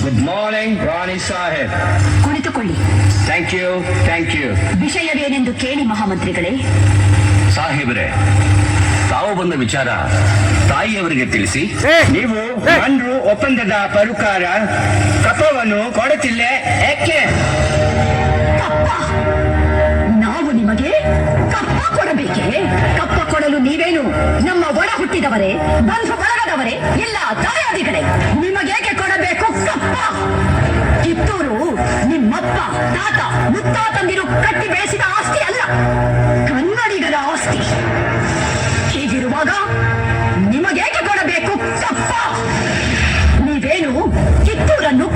Good morning ರಾಣಿ ಸಾಹೇಬ್ ಕುಳಿತುಕೊಳ್ಳಿ ಥ್ಯಾಂಕ್ ಯು ಥ್ಯಾಂಕ್ ಯು ವಿಷಯವೇನೆಂದು ಕೇಳಿ ಮಹಾಮಂತ್ರಿಗಳೇ ಸಾಹೇಬ್ರೆ ತಾವು ಬಂದ ವಿಚಾರ ತಾಯಿಯವರಿಗೆ ತಿಳಿಸಿ. ನೀವು ಅಂದ್ರು ಒಪ್ಪಂದದ ಪರುಕಾರ ಕಪವನ್ನು ಕೊಡುತ್ತಿಲ್ಲ ಯಾಕೆ? ಕಪ್ಪ. ನಾವು ನಿಮಗೆ ಕಪ್ಪ ಕೊಡಬೇಕೆ? ಕಪ್ಪ ಕೊಡಲು ನೀವೇನು ನಮ್ಮ ಒಳ ಹುಟ್ಟಿದವರೇ? ಬಂಧು ಬಳಗದವರೇ?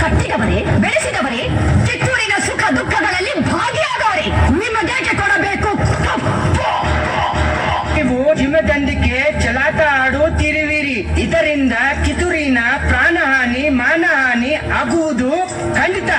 ಕಟ್ಟಿದವರೇ, ಬೆಳೆಸಿದವರೇ, ಕಿತ್ತೂರಿನ ಸುಖ ದುಃಖಗಳಲ್ಲಿ ಭಾಗಿಯಾದವರೇ. ನಿಮಗೇಕೆ ಕೊಡಬೇಕು. ನೀವು ಹಿಮದಂಡಿಕೆ ಚಲಾಟ ಆಡುತ್ತಿರುವಿರಿ ಇದರಿಂದ ಕಿತ್ತೂರಿನ ಪ್ರಾಣಹಾನಿ, ಮಾನಹಾನಿ ಆಗುವುದು ಖಂಡಿತ.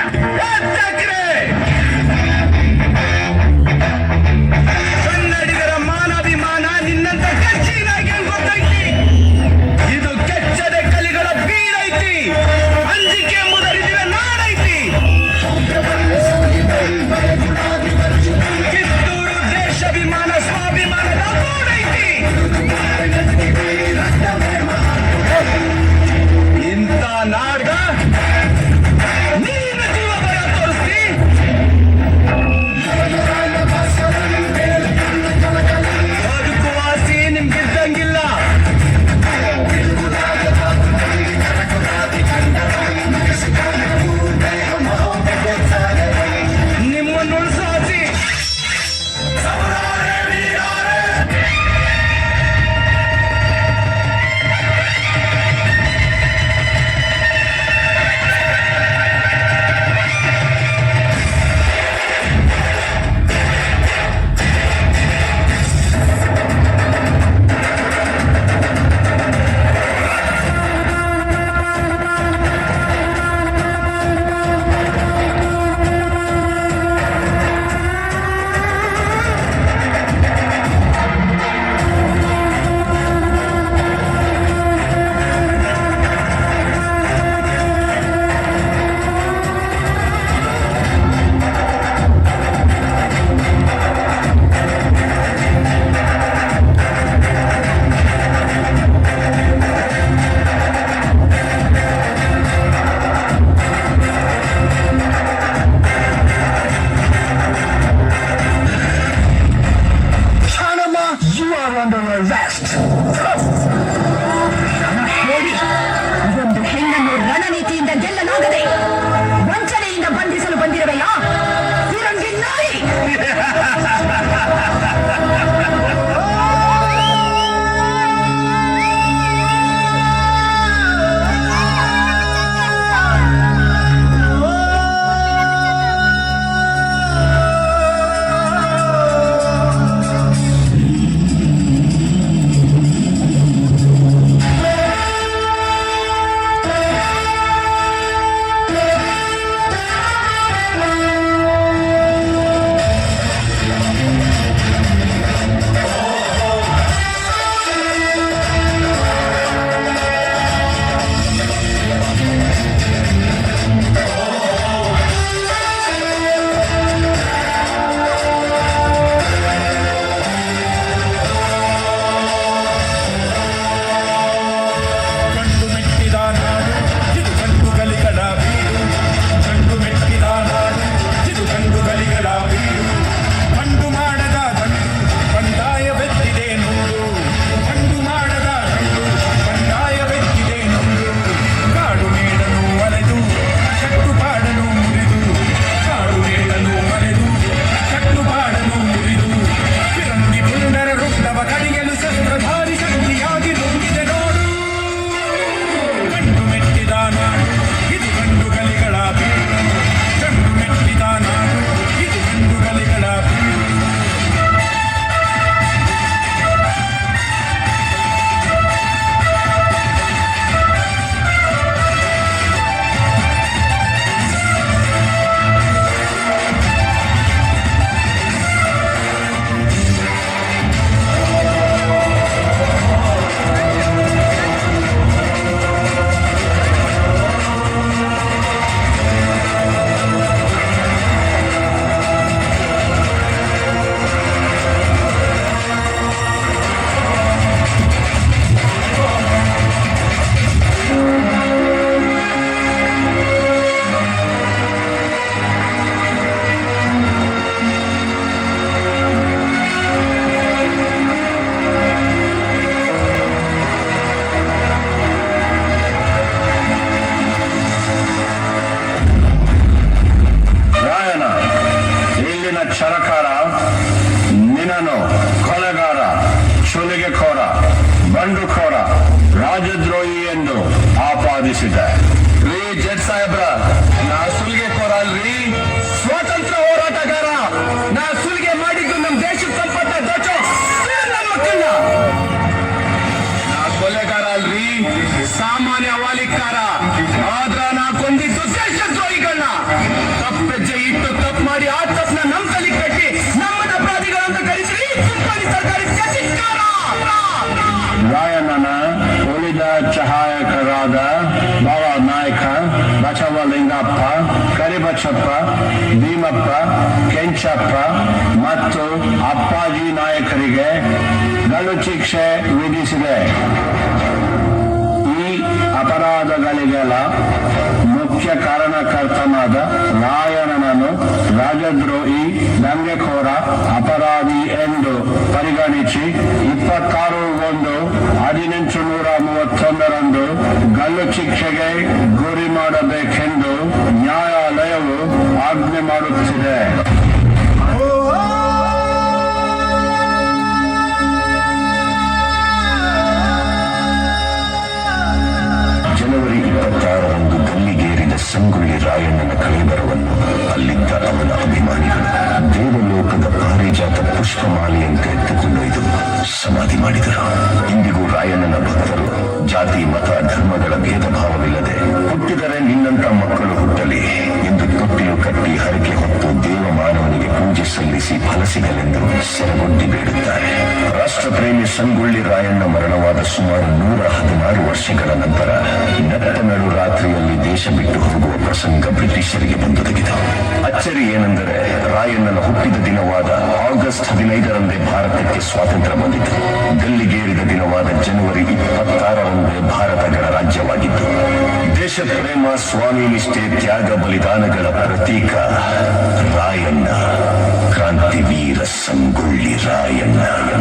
ನೀನ ಕ್ಷರಕಾರ ನಿನನು ಕೊಲೆಗಾರ ಸುಲಿಗೆಖೋರ ಬಂಡುಖೋರ ರಾಜದ್ರೋಹಿ ಎಂದು ಆಪಾದಿಸಿದೆ. ಕರಿಬಚ್ಚಪ್ಪ ಭೀಮಪ್ಪ, ಕೆಂಚಪ್ಪ ಮತ್ತು ಅಪ್ಪಾಜಿ ನಾಯಕರಿಗೆ ಗಲ್ಲು ಶಿಕ್ಷೆ ವಿಧಿಸಿದೆ. ಈ ಅಪರಾಧಗಳಿಗೆಲ್ಲ ಮುಖ್ಯ ಕಾರಣಕರ್ತನಾದ ರಾಯಣನನ್ನು ರಾಜದ್ರೋಹಿ ದಂಗೆಖೋರ ಅಪರಾಧಿ ಪುಷ್ಪಮಾಲೆಯಂತೆ ಎತ್ತುಕೊಂಡೊಯ್ದು ಸಮಾಧಿ ಮಾಡಿದರು. ಇಂದಿಗೂ ರಾಯಣ್ಣನ ಭಕ್ತರು ಜಾತಿ, ಮತ, ಧರ್ಮಗಳ ಭೇದ ಭಾವವಿಲ್ಲದೆ ಹುಟ್ಟಿದರೆ ನಿನ್ನಂತ ಮಕ್ಕಳು ಹುಟ್ಟಲಿ ಎಂದು ತೊಟ್ಟಿಲು ಕಟ್ಟಿ ಹರಕೆ ಹೊತ್ತು ದೇವ ಮಾನವನಿಗೆ ಪೂಜೆ ಸಲ್ಲಿಸಿ ಫಲ ಸಿಗಲೆಂದು ರಾಷ್ಟ್ರಪ್ರೇಮಿ ಸಂಗೊಳ್ಳಿ ರಾಯಣ್ಣ ಮರಣವಾದ ಸುಮಾರು ನೂರ ಹದಿನಾರು ವರ್ಷಗಳ ನಂತರ ನಟ್ಟನಡು ರಾತ್ರಿಯಲ್ಲಿ ದೇಶ ಬಿಟ್ಟು ಹೋಗುವ ಪ್ರಸಂಗ ಬ್ರಿಟಿಷರಿಗೆ ಬಂದೊದಗಿತು. ಅಚ್ಚರಿ ಏನೆಂದರೆ, ರಾಯಣ್ಣನ ಹುಟ್ಟಿದ ದಿನವಾದ ಆಗಸ್ಟ್ ಹದಿನೈದರಂದೇ ಭಾರತಕ್ಕೆ ಸ್ವಾತಂತ್ರ್ಯ ಬಂದಿತು. ಗಲ್ಲಿಗೇರಿದ ದಿನವಾದ ಜನವರಿ ಇಪ್ಪತ್ತಾರರಂದೇ ಭಾರತ ಗಣರಾಜ್ಯವಾಗಿತ್ತು. ದೇಶ ಪ್ರೇಮ, ಸ್ವಾಮಿ ನಿಷ್ಠೆ, ತ್ಯಾಗ, ಬಲಿದಾನಗಳ ಪ್ರತೀಕ ರಾಯಣ್ಣ. ಕ್ರಾಂತಿವೀರ ಸಂಗೊಳ್ಳಿ ರಾಯಣ್ಣ.